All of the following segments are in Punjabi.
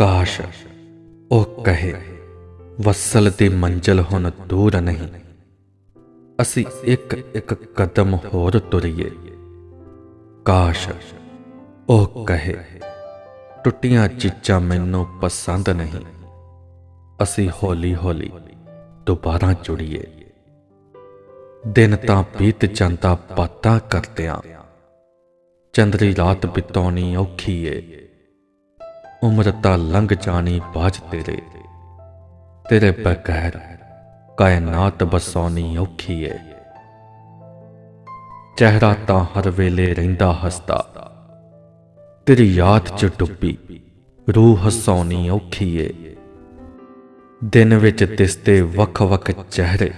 ਕਾਸ਼ ਉਹ ਕਹੇ, ਵਸਲ ਦੀ ਮੰਜ਼ਲ ਹੁਣ ਦੂਰ ਨਹੀਂ। ਅਸੀਂ ਇੱਕ ਇੱਕ ਕਦਮ ਹੋਰ ਤੁਰੀਏ। ਕਾਸ਼, ਉਹ ਕਹੇ, ਟੁੱਟੀਆਂ ਚੀਜ਼ਾਂ ਮੈਨੂੰ ਪਸੰਦ ਨਹੀਂ। ਅਸੀਂ ਹੌਲੀ ਹੌਲੀ ਦੁਬਾਰਾ ਜੁੜੀਏ। ਦਿਨ ਤਾਂ ਬੀਤ ਜਾਂਦਾ ਬਾਤਾਂ ਕਰਦਿਆਂ। ਚੰਦਰੀ ਰਾਤ ਬਿਤਾਉਣੀ ਔਖੀ ਏ। ਉਮਰ ਤਾਂ ਲੰਘ ਜਾਣੀ ਬਾਝ ਤੇਰੇ। ਤੇਰੇ ਬਗੈਰ ਕਾਇਨਾਤ ਬਸਾਉਣੀ ਔਖੀ ਏ। ਚਿਹਰਾ ਤਾਂ ਹਰ ਵੇਲੇ ਰਹਿੰਦਾ ਹੱਸਦਾ। ਤੇਰੀ ਯਾਦ 'ਚ ਡੁੱਬੀ, ਰੂਹ ਹਸਾਉਣੀ ਔਖੀ ਏ। ਦਿਨ ਵਿੱਚ ਦਿਸਦੇ ਵੱਖ-ਵੱਖ ਚਿਹਰੇ,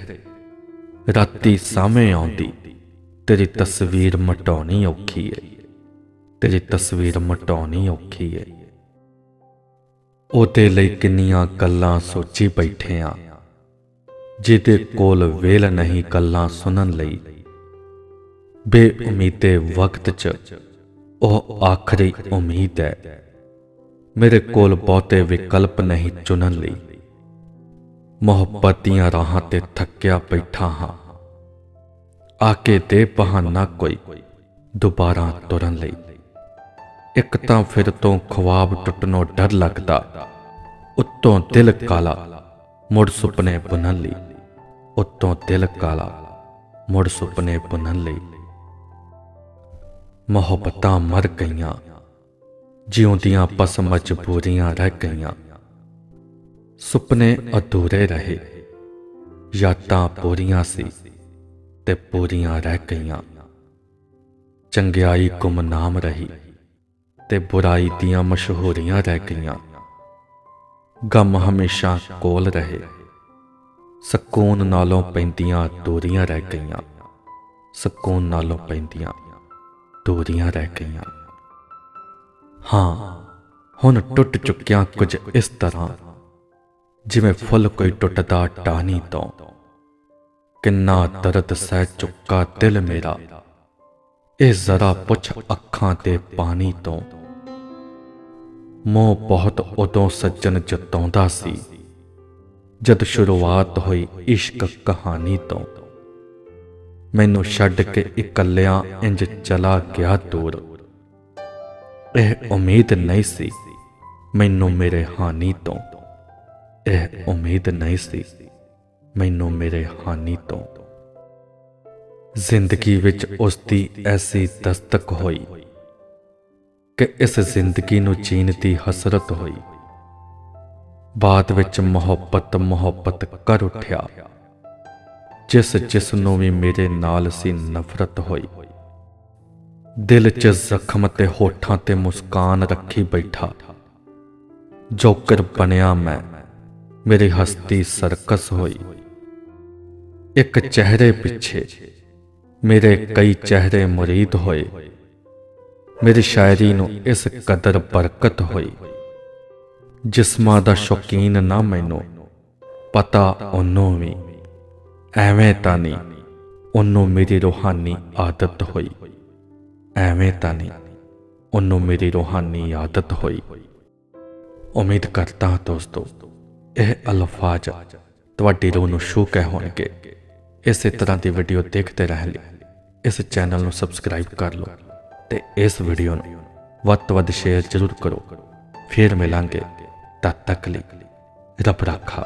ਰਾਤੀ ਸਾਹਮਣੇ ਆਉਂਦੀ, ਤੇਰੀ ਤਸਵੀਰ ਮਟਾਉਣੀ ਔਖੀ ਏ। ਤੇਰੀ ਤਸਵੀਰ ਮਟਾਉਣੀ ਔਖੀ ਏ। ਉਹਦੇ ਲਈ ਕਿੰਨੀਆਂ ਗੱਲਾਂ ਸੋਚੀ ਬੈਠੇ ਆ। ਜਿਹਦੇ ਕੋਲ ਵੇਲ ਨਹੀਂ ਗੱਲਾਂ ਸੁਣਨ ਲਈ। ਬੇਉਮੀਦੇ ਵਕਤ 'ਚ ਉਹ ਆਖਰੀ ਉਮੀਦ ਹੈ। ਮੇਰੇ ਕੋਲ ਬਹੁਤੇ ਵਿਕਲਪ ਨਹੀਂ ਚੁਣਨ ਲਈ। ਮੁਹੱਬਤ ਦੀਆਂ ਰਾਹਾਂ ਤੇ ਥੱਕਿਆ ਬੈਠਾ ਹਾਂ। ਆ ਕੇ ਦੇ ਬਹਾਨਾ ਕੋਈ ਦੁਬਾਰਾ ਤੁਰਨ ਲਈ। ਇੱਕ ਤਾਂ ਫਿਰ ਤੋਂ ਖੁਆਬ ਟੁੱਟਣੋਂ ਡਰ ਲੱਗਦਾ। ਉੱਤੋਂ ਦਿਲ ਕਾਲਾ, ਮੁੜ ਸੁਪਨੇ ਬੁਣਨ ਲਈ। ਉੱਤੋਂ ਦਿਲ ਕਾਲਾ, ਮੁੜ ਸੁਪਨੇ ਬੁਣਨ ਲਈ। ਮੁਹੱਬਤਾਂ ਮਰ ਗਈਆਂ, ਜਿਉਂਦੀਆਂ ਪਸ ਮਜਬੂਰੀਆਂ ਰਹਿ ਗਈਆਂ। ਸੁਪਨੇ ਅਧੂਰੇ ਰਹੇ, ਯਾਦਾਂ ਪੂਰੀਆਂ ਸੀ ਤੇ ਪੂਰੀਆਂ ਰਹਿ ਗਈਆਂ। ਚੰਗਿਆਈ ਗੁਮਨਾਮ ਰਹੀ। ਤੇ ਬੁਰਾਈ ਦੀਆਂ ਮਸ਼ਹੂਰੀਆਂ ਰਹਿ ਗਈਆਂ। ਗਮ ਹਮੇਸ਼ਾ ਕੋਲ ਰਹੇ। ਸਕੂਨ ਨਾਲੋਂ ਪੈਂਦੀਆਂ ਦੂਰੀਆਂ ਰਹਿ ਗਈਆਂ। ਸਕੂਨ ਨਾਲੋਂ ਪੈਂਦੀਆਂ ਦੂਰੀਆਂ ਰਹਿ ਗਈਆਂ। ਹਾਂ, ਹੁਣ ਟੁੱਟ ਚੁੱਕਿਆ ਕੁਝ ਇਸ ਤਰ੍ਹਾਂ। ਜਿਵੇਂ ਫੁੱਲ ਕੋਈ ਟੁੱਟਦਾ ਟਾਹਨੀ ਤੋਂ। ਕਿੰਨਾ ਦਰਦ ਸਹਿ ਚੁੱਕਾ ਦਿਲ ਮੇਰਾ। ਇਹ ਜ਼ਰਾ ਪੁੱਛ ਅੱਖਾਂ ਤੇ ਪਾਣੀ ਤੋਂ। ਮੋਹ ਬਹੁਤ ਉਦੋਂ ਸੱਜਣ ਜਤਾਉਂਦਾ ਸੀ, ਜਦ ਸ਼ੁਰੂਆਤ ਹੋਈ ਇਸ਼ਕ ਕਹਾਣੀ ਤੋਂ। ਮੈਨੂੰ ਛੱਡ ਕੇ ਇਕੱਲਿਆਂ ਇੰਜ ਚਲਾ ਗਿਆ ਦੂਰ। ਇਹ ਉਮੀਦ ਨਹੀਂ ਸੀ ਮੈਨੂੰ ਮੇਰੇ ਹਾਨੀ ਤੋਂ। ਇਹ ਉਮੀਦ ਨਹੀਂ ਸੀ ਮੈਨੂੰ ਮੇਰੇ ਹਾਨੀ ਤੋਂ। ਜ਼ਿੰਦਗੀ ਵਿੱਚ ਉਸ ਦੀ ਐਸੀ ਦਸਤਕ ਹੋਈ। ਕਿ ਇਸ ਜ਼ਿੰਦਗੀ ਨੂੰ ਜੀਣ ਦੀ ਹਸਰਤ ਹੋਈ। ਬਾਅਦ ਵਿੱਚ ਮੁਹੱਬਤ ਮੁਹੱਬਤ ਕਰ ਉੱਠਿਆ। ਜਿਸ ਜਿਸ ਨੂੰ ਵੀ ਮੇਰੇ ਨਾਲ ਸੀ ਨਫ਼ਰਤ ਹੋਈ। ਦਿਲ 'ਚ ਜ਼ਖਮ ਤੇ ਹੋਠਾਂ ਤੇ ਮੁਸਕਾਨ ਰੱਖੀ ਬੈਠਾ। ਜੋਕਰ ਬਣਿਆ ਮੈਂ, ਮੇਰੀ ਹਸਤੀ ਸਰਕਸ ਹੋਈ। ਇੱਕ ਚਿਹਰੇ ਪਿੱਛੇ ਮੇਰੇ ਕਈ ਚਿਹਰੇ ਮੁਰੀਦ ਹੋਏ। ਮੇਰੀ ਸ਼ਾਇਰੀ ਨੂੰ ਇਸ ਕਦਰ ਬਰਕਤ ਹੋਈ। ਜਿਸਮਾਂ ਦਾ ਸ਼ੌਕੀਨ ਨਾ ਮੈਨੂੰ, ਪਤਾ ਉਹਨੂੰ ਵੀ। ਐਵੇਂ ਤਾਂ ਨਹੀਂ, ਉਹਨੂੰ ਮੇਰੀ ਰੂਹਾਨੀ ਆਦਤ ਹੋਈ। ਐਵੇਂ ਤਾਂ ਨਹੀਂ, ਉਹਨੂੰ ਮੇਰੀ ਰੂਹਾਨੀ ਆਦਤ ਹੋਈ। ਉਮੀਦ ਕਰਦਾ ਹਾਂ ਦੋਸਤੋ, ਇਹ ਅਲਫਾਜ਼ ਤੁਹਾਡੀ ਰੂਹ ਨੂੰ ਛੂ ਕੇ ਹੋਣਗੇ। ਇਸੇ ਤਰ੍ਹਾਂ ਦੀ ਵੀਡੀਓ ਦੇਖਦੇ ਰਹਿਣ ਲਈ ਇਸ ਚੈਨਲ ਨੂੰ ਸਬਸਕ੍ਰਾਈਬ ਕਰ ਲਓ। ਤੇ ਇਸ ਵੀਡੀਓ ਨੂੰ ਵੱਧ ਤੋਂ ਵੱਧ ਸ਼ੇਅਰ ਜ਼ਰੂਰ ਕਰੋ। ਫਿਰ ਮਿਲਾਂਗੇ ਤਦ ਤੱਕ ਲਈ ਰੱਬ ਰਾਖਾ।